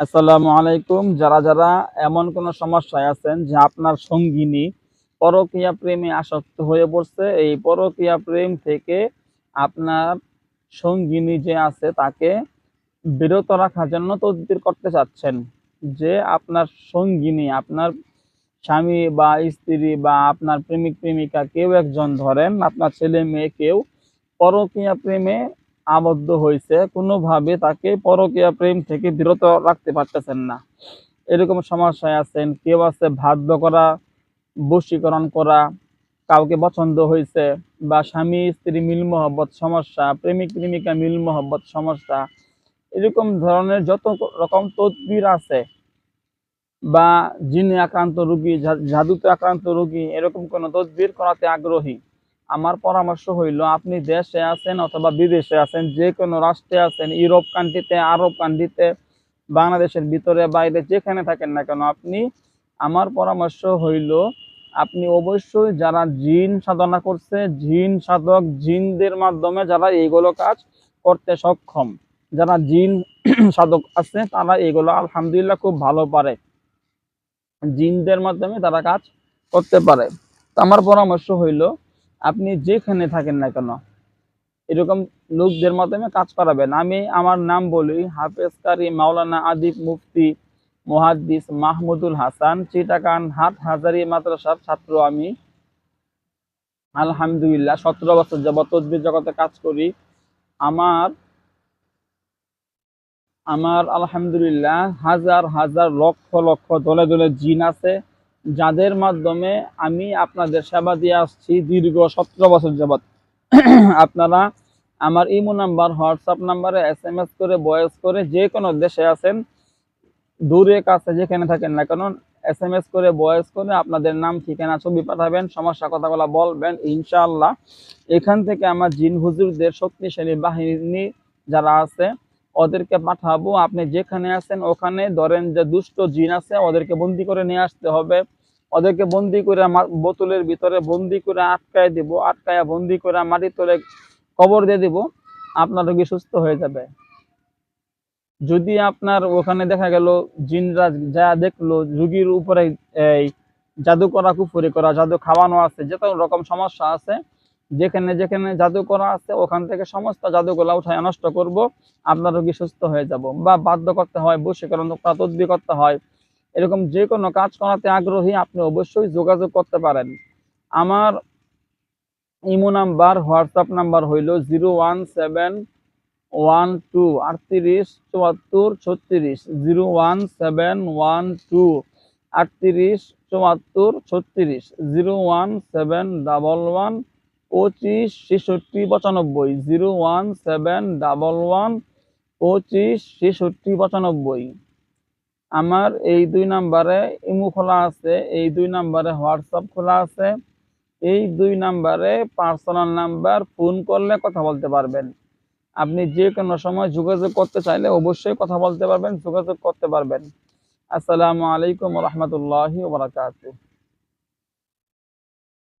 আসসালামু আলাইকুম। যারা যারা এমন কোন সমস্যায় আছেন যে আপনার সঙ্গিনী পরকীয়া প্রেমে আসক্ত হয়ে পড়ছে, এই পরকীয়া প্রেম থেকে আপনার সঙ্গিনী যে আছে তাকে বিরত রাখার জন্য তদবির করতে চাচ্ছেন যে আপনার সঙ্গিনী, আপনার স্বামী বা স্ত্রী বা আপনার প্রেমিক প্রেমিকা কেউ একজন ধরেন, আপনার ছেলে মেয়ে কেউ পরকীয়া প্রেমে আবদ্ধ হয়েছে, কোনোভাবে তাকে পরকীয়া প্রেম থেকে বিরত রাখতে পারতেছেন না। এরকম সমস্যায় আছেন, কেউ আছে বাধ্য করা, বশীকরণ করা, কাউকে পছন্দ হয়েছে, বা স্বামী, স্ত্রী মিল মহব্বত সমস্যা, প্রেমিক, প্রেমিকা মিল মহব্বত সমস্যা, এরকম ধরনের যত রকম তদবির আছে, বা জিনে আক্রান্ত রোগী জাদুতে আক্রান্ত রোগী, এরকম কোনো তদবির করাতে আগ্রহী আমার পরামর্শ হইল, আপনি দেশে আছেন অথবা বিদেশে আছেন যে কোনো রাষ্ট্রে আছেন, ইউরোপ কান্ট্রিতে, আরব কান্ট্রিতে, বাংলাদেশের ভিতরে, বাইরে, যেখানে থাকেন না কেন, আপনি, আমার পরামর্শ হইল, আপনি অবশ্যই যারা জিন সাধনা করছে, জিন সাধক, জিনদের মাধ্যমে যারা এইগুলো কাজ করতে সক্ষম, যারা জিন সাধক আছে, তারা এগুলো আলহামদুলিল্লাহ খুব ভালো পারে। জিনদের মাধ্যমে তারা কাজ করতে পারে। তো আমার পরামর্শ হইল আপনি যেখানে থাকেন না কেন, এরকম লোকদের মাধ্যমে কাজ করাবেন। আমি আমার নাম বলি হাফেজ কারি মাওলানা আদিব মুফতি মুহাদ্দিস মাহমুদুল হাসান চিটাকান হাট হাজারি মাদ্রাসার ছাত্র আমি। আলহামদুলিল্লাহ, সতেরো বছর যাবত তদবির জগতে কাজ করি। আমার আমার আলহামদুলিল্লাহ হাজার হাজার লক্ষ লক্ষ দলে দলে জিন আছে। যাদের মাধ্যমে আমি আপনাদের সেবা দিয়ে আসছি দীর্ঘ সতেরো বছর যাবত আপনারা আমার ইমো নাম্বার, হোয়াটসঅ্যাপ নাম্বারে এস এম এস করে ভয়েস করে যে কোনো দেশে আছেন, দূরে, কাছে যেখানে থাকেন না কেন এস এম এস করে ভয়েস করে আপনাদের নাম, ঠিকানা, ছবি পাঠাবেন, সমস্যা, কথাগুলো বলবেন, ইনশাআল্লাহ। এখান থেকে আমার জিন হুজুরদের শক্তিশালী বাহিনী যারা আছে ওদেরকে পাঠাবো, আপনি যেখানে আছেন ওখানে। ধরেন যে দুষ্ট জিন আছে, ওদেরকে বন্দি করে নিয়ে আসতে হবে। ওদেরকে বন্দি করে বোতলের ভিতরে বন্দি করে আটকায় দিব, আটকায় বন্দি করে মাটির তলে কবর দিয়ে দিব, আপনার রোগী সুস্থ হয়ে যাবে। যদি আপনার ওখানে দেখা গেল জিনরা যা দেখল, রুগীর উপরে এই জাদু করা কুফুরি করা, জাদু খাওয়ানো আছে যত রকম সমস্যা আছে যেখানে যেখানে জাদু করা আছে, ওখান থেকে সমস্ত জাদুগুলা উঠায় নষ্ট করব, আপনার রোগী সুস্থ হয়ে যাব বা বাধ্য করতে হয়, বশীকরণ করা তদবি করতে হয়। এরকম যে কোনো কাজ করাতে আগ্রহী আপনি অবশ্যই যোগাযোগ করতে পারেন। আমার ইমো নাম্বার, হোয়াটসঅ্যাপ নাম্বার হইল zero one seven one two, আটত্রিশ চুয়াত্তর ছত্রিশ। Zero one seven one two, আটত্রিশ চুয়াত্তর ছত্রিশ। Zero one seven double one পঁচিশ, ছেষট্টি, পঁচানব্বই। Zero one, seven, double one, পঁচিশ, ছেষট্টি, পঁচানব্বই। আমার এই দুই নাম্বারে ইমো খোলা আছে, এই দুই নাম্বারে হোয়াটসঅ্যাপ খোলা আছে, এই দুই নাম্বারে পার্সোনাল নাম্বার, ফোন করলে কথা বলতে পারবেন। আপনি যে কোনো সময় যোগাযোগ করতে চাইলে অবশ্যই কথা বলতে পারবেন, যোগাযোগ করতে পারবেন। আসসালামু আলাইকুম রহমতুল্লাহি ওবরাকাতুহ